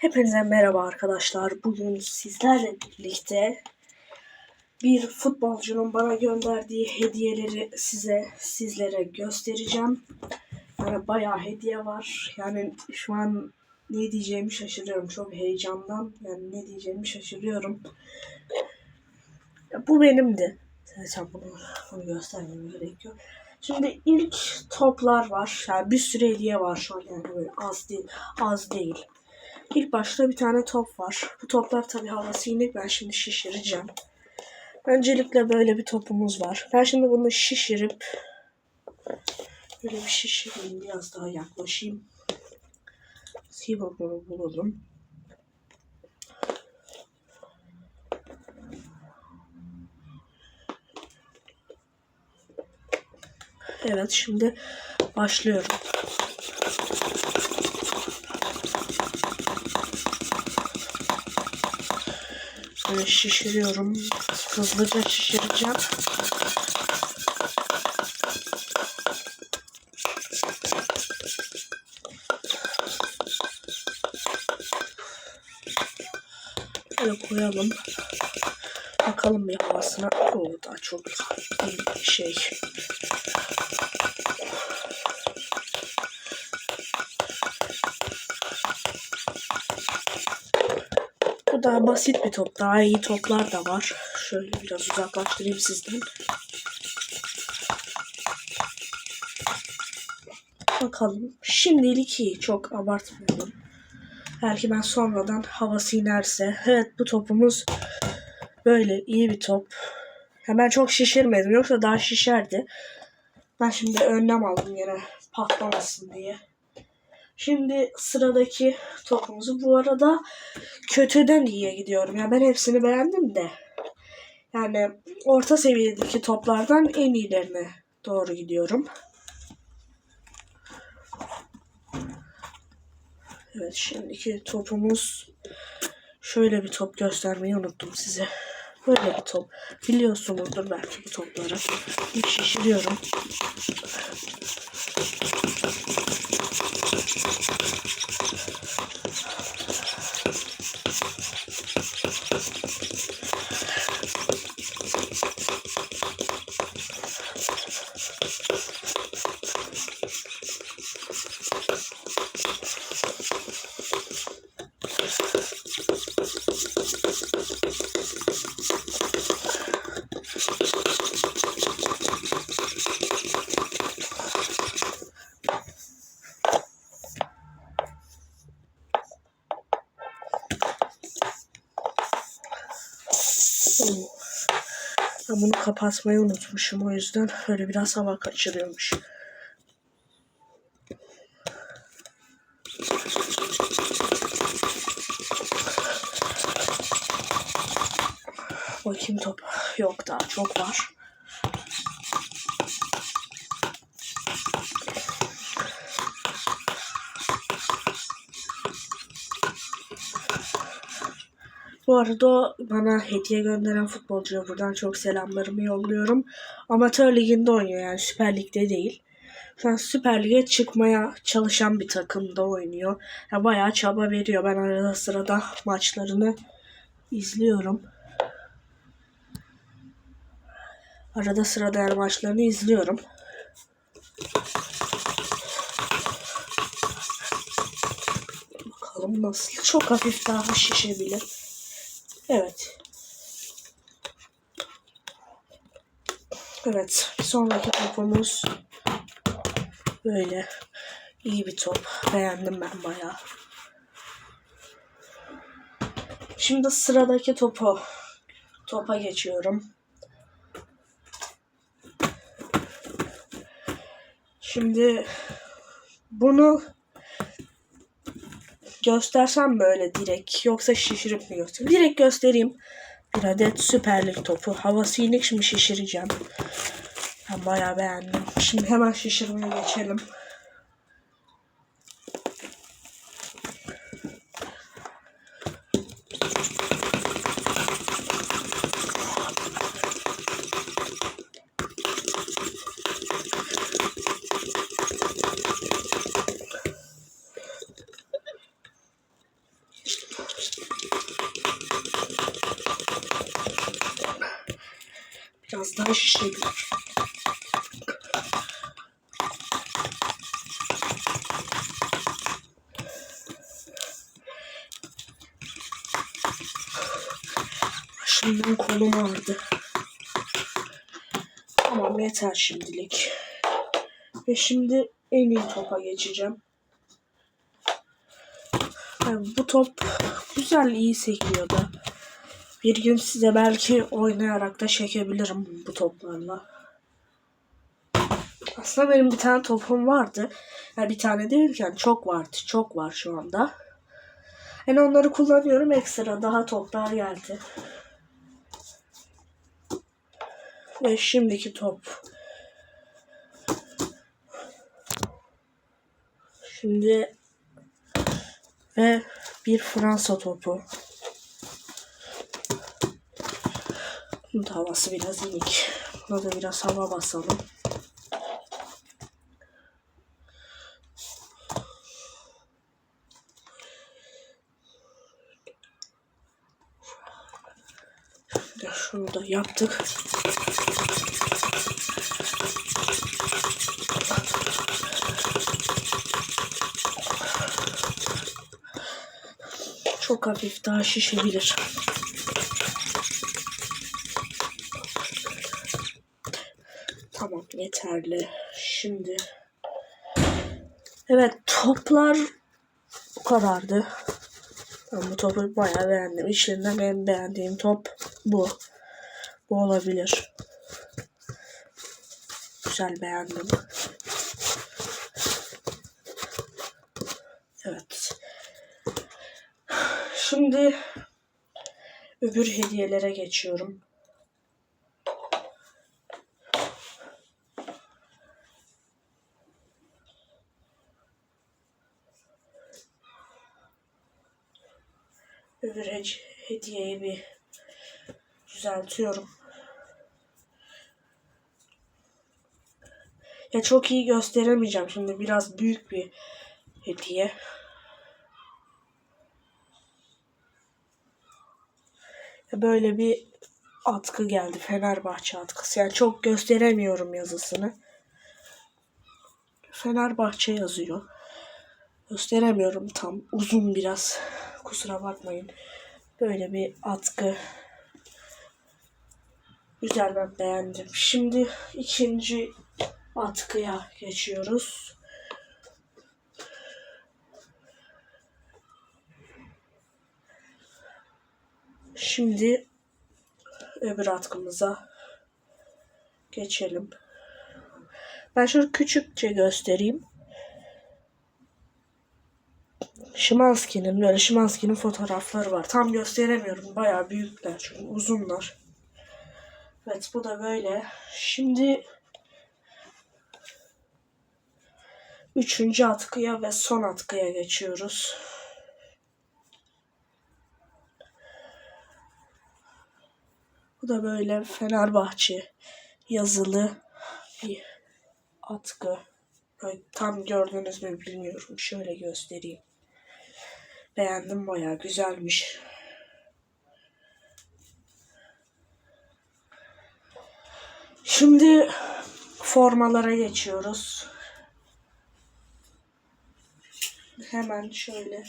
Hepinize merhaba arkadaşlar. Bugün sizlerle birlikte bir futbolcunun bana gönderdiği hediyeleri size sizlere göstereceğim. Yani bayağı hediye var. Yani şu an ne diyeceğimi şaşırıyorum. Çok heyecandan. Yani ne diyeceğimi şaşırıyorum. Ya bu benimdi. Zaten bunu, bunu göstermeme gerek yok. Şimdi ilk toplar var. Yani bir sürü hediye var şu an yani böyle az değil. Az değil. İlk başta bir tane top var. Bu toplar tabii havası inek. Ben şimdi şişireceğim. Öncelikle böyle bir topumuz var. Ben şimdi bunu şişirip böyle bir şişireyim. Biraz daha yaklaşayım. Sivabonu bulalım. Evet şimdi başlıyorum. Böyle şişiriyorum. Hızlıca şişireceğim. Böyle koyalım. Bakalım bir havasına. Oo daha çok şey. Daha basit bir top. Daha iyi toplar da var. Şöyle biraz uzaklaştırayım sizden. Bakalım. Şimdilik iyi. Çok abartmayalım. Belki ben sonradan havası inerse. Evet bu topumuz böyle iyi bir top. Hemen çok şişirmedim. Yoksa daha şişerdi. Ben şimdi önlem aldım yine patlamasın diye. Şimdi sıradaki topumuzu bu arada kötüden iyiye gidiyorum. Yani ben hepsini beğendim de. Yani orta seviyedeki toplardan en iyilerine doğru gidiyorum. Evet şimdiki topumuz şöyle bir top göstermeyi unuttum size. Böyle bir top. Biliyorsunuzdur belki bu topları. Bir şişiriyorum. Oo. Ben bunu kapatmayı unutmuşum o yüzden öyle biraz hava kaçırıyormuş. Bakayım top. Yok daha çok var. Bu arada bana hediye gönderen futbolcuya buradan çok selamlarımı yolluyorum. Amatör liginde oynuyor yani Süper Lig'de değil. Şu an Süper Lig'e çıkmaya çalışan bir takımda oynuyor. Ya bayağı çaba veriyor. Ben arada sırada maçlarını izliyorum. Arada sırada yani maçlarını izliyorum. Bakalım nasıl. Çok hafif daha şişebilir. Evet. Evet. Sonraki topumuz böyle iyi bir top. Beğendim ben bayağı. Şimdi sıradaki topu topa geçiyorum. Şimdi bunu göstersem böyle direkt yoksa şişirip mi göstereyim? Direkt göstereyim. Bir adet Süper Lig topu. Havası inek şimdi şişireceğim. Ben bayağı beğendim. Şimdi hemen şişirmeye geçelim. Biraz daha şişebilir. Şimdiden kolum ağrıdı. Tamam yeter şimdilik. Ve şimdi en iyi topa geçeceğim. Yani bu top güzel iyi sekiyor. Bir gün size belki oynayarak da çekebilirim bu toplarla. Aslında benim bir tane topum vardı. Yani bir tane değilken çok vardı. Çok var şu anda. Yani onları kullanıyorum ekstra. Daha toplar geldi. Ve şimdiki top. Şimdi ve bir Fransa topu. Da havası biraz inik. Buna da biraz hava basalım. Şunu da yaptık. Çok hafif daha şişebilir. Yeterli. Şimdi Evet toplar bu kadardı. Ben bu topu bayağı beğendim. İçlerinden en beğendiğim top bu. Bu olabilir. Güzel beğendim. Evet. Şimdi öbür hediyelere geçiyorum. He- hediyeyi bir düzeltiyorum. Ya çok iyi gösteremeyeceğim şimdi biraz büyük bir hediye. Ya böyle bir atkı geldi Fenerbahçe atkısı. Yani çok gösteremiyorum yazısını. Fenerbahçe yazıyor. Gösteremiyorum tam. Uzun biraz. Kusura bakmayın. Böyle bir atkı. Güzel ben beğendim. Şimdi ikinci atkıya geçiyoruz. Şimdi öbür atkımıza geçelim. Ben şöyle küçükçe göstereyim. Şimanski'nin böyle Şimanski'nin fotoğrafları var. Tam gösteremiyorum. Bayağı büyükler çünkü uzunlar. Evet bu da böyle. Şimdi üçüncü atkıya ve son atkıya geçiyoruz. Bu da böyle Fenerbahçe yazılı bir atkı. Ay, Tam gördünüz mü bilmiyorum. Şöyle göstereyim. Beğendim bayağı güzelmiş. Şimdi formalara geçiyoruz. Hemen şöyle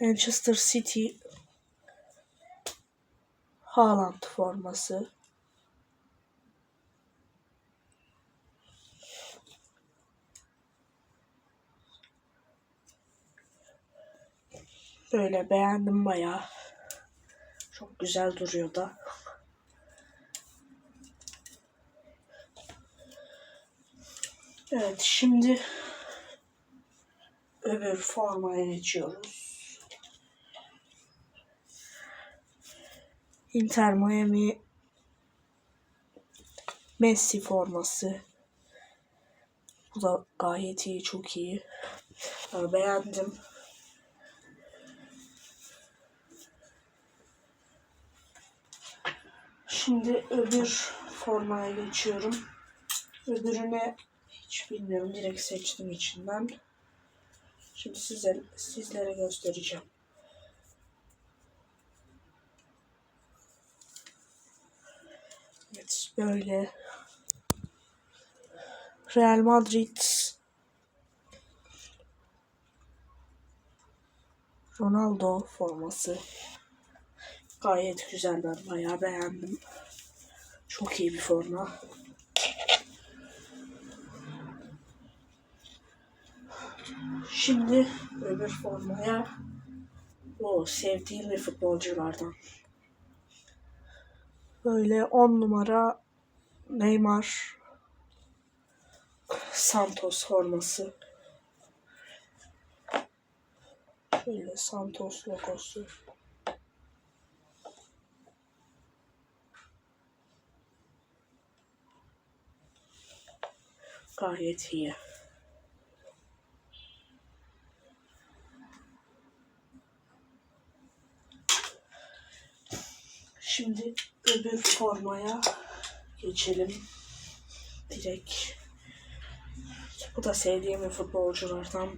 Manchester City Haaland forması. Böyle beğendim bayağı. Çok güzel duruyor da. Evet şimdi öbür formaya geçiyoruz. Inter Miami Messi forması. Bu da gayet iyi, çok iyi. Ben beğendim. Şimdi öbür formaya geçiyorum. Öbürüne hiç bilmiyorum. Direkt seçtim içinden. Şimdi size, sizlere göstereceğim. Evet böyle. Real Madrid Ronaldo forması. Gayet güzel ben bayağı beğendim. Çok iyi bir forma. Şimdi öbür formaya o sevdiğim bir futbolculardan. Böyle 10 numara Neymar Santos forması. Şöyle Santos logosu. Gayet iyi. Şimdi öbür formaya geçelim. Direkt. Bu da sevdiğim bir futbolculardan.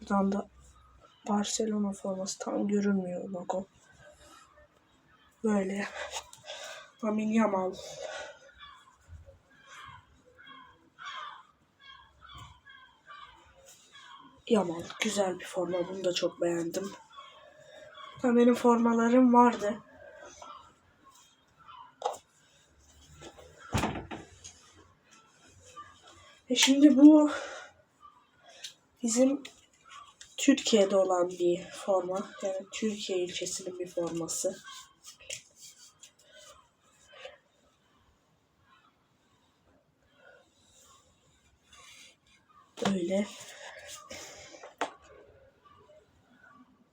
Buradan da Barcelona forması tam görünmüyor logo. Böyle. Lamine Yamal. Yamal. Güzel bir forma. Bunu da çok beğendim. Ha, Benim formalarım vardı. E şimdi bu bizim Türkiye'de olan bir forma. Yani Türkiye ilçesinin bir forması. Böyle.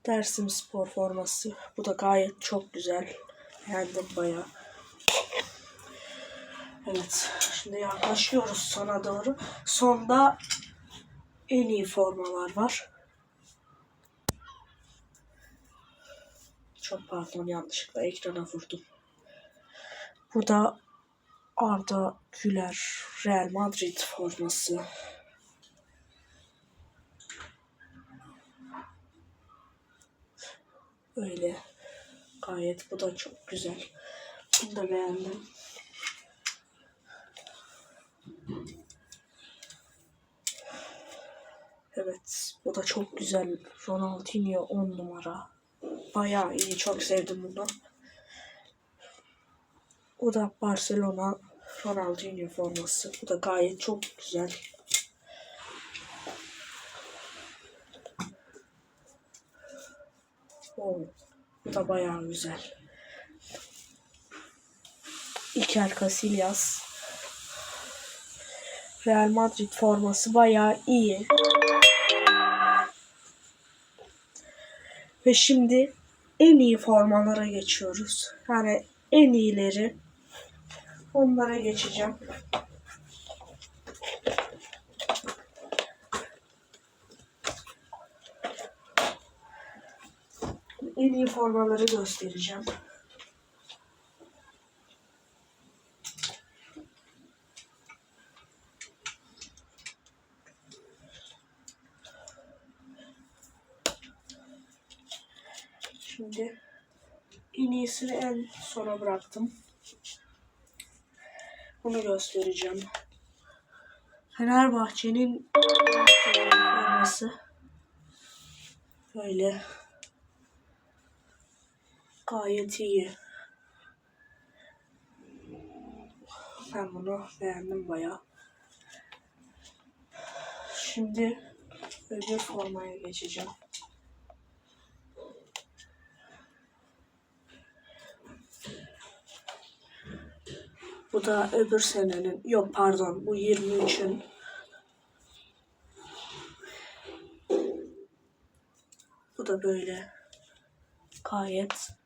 Dersim spor forması. Bu da gayet çok güzel. Beğendim bayağı. Evet. Şimdi yaklaşıyoruz sona doğru. Sonda en iyi formalar var. Çok pardon yanlışlıkla ekrana vurdum. Bu da Arda Güler Real Madrid forması. Öyle. Gayet bu da çok güzel. Bunu da beğendim. Evet. Bu da çok güzel. Ronaldinho 10 numara. Bayağı iyi. Çok sevdim bunu. Bu da Barcelona Ronaldinho forması. Bu da gayet çok güzel. Oo, bu da bayağı güzel. Iker Casillas. Real Madrid forması bayağı iyi. Ve şimdi en iyi formalara geçiyoruz. Yani en iyileri. Onlara geçeceğim. En iyi formaları göstereceğim. Şimdi en iyisini en sona bıraktım. Bunu göstereceğim. Fenerbahçe'nin forması. Böyle. Gayet iyi. Ben bunu beğendim bayağı. Şimdi öbür formaya geçeceğim. Bu da öbür senenin, yok pardon bu 23'ün. Bu da böyle gayet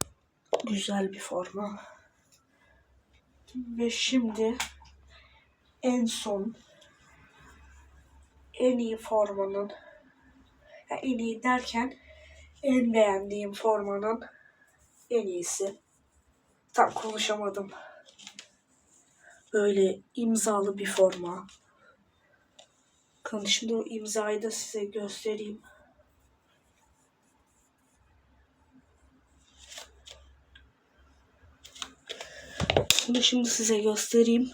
güzel bir forma. Ve şimdi en son en iyi formanın ya en iyi derken en beğendiğim formanın en iyisi. Tam konuşamadım. Böyle imzalı bir forma. Bakın şimdi o imzayı da size göstereyim. Bunu şimdi size göstereyim.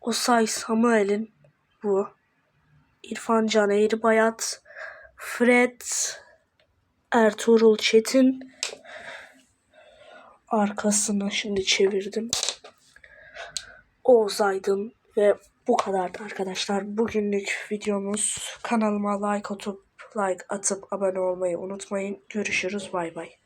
Osay Samuel'in bu. İrfan Can Eğribayat, Fred Ertuğrul Çetin arkasını şimdi çevirdim. Oğuz Aydın ve bu kadardı arkadaşlar. Bugünlük videomuz kanalıma like atıp like atıp abone olmayı unutmayın. Görüşürüz bay bay.